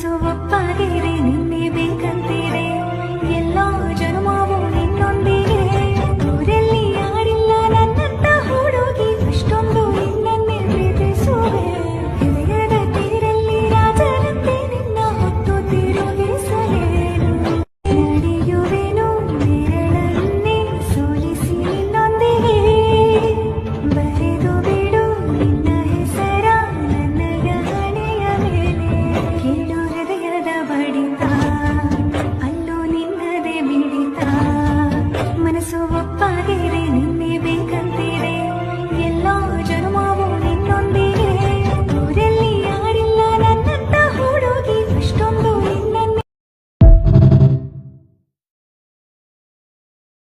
சுவப்பறி മനസ്സും ഒപ്പാകേരേ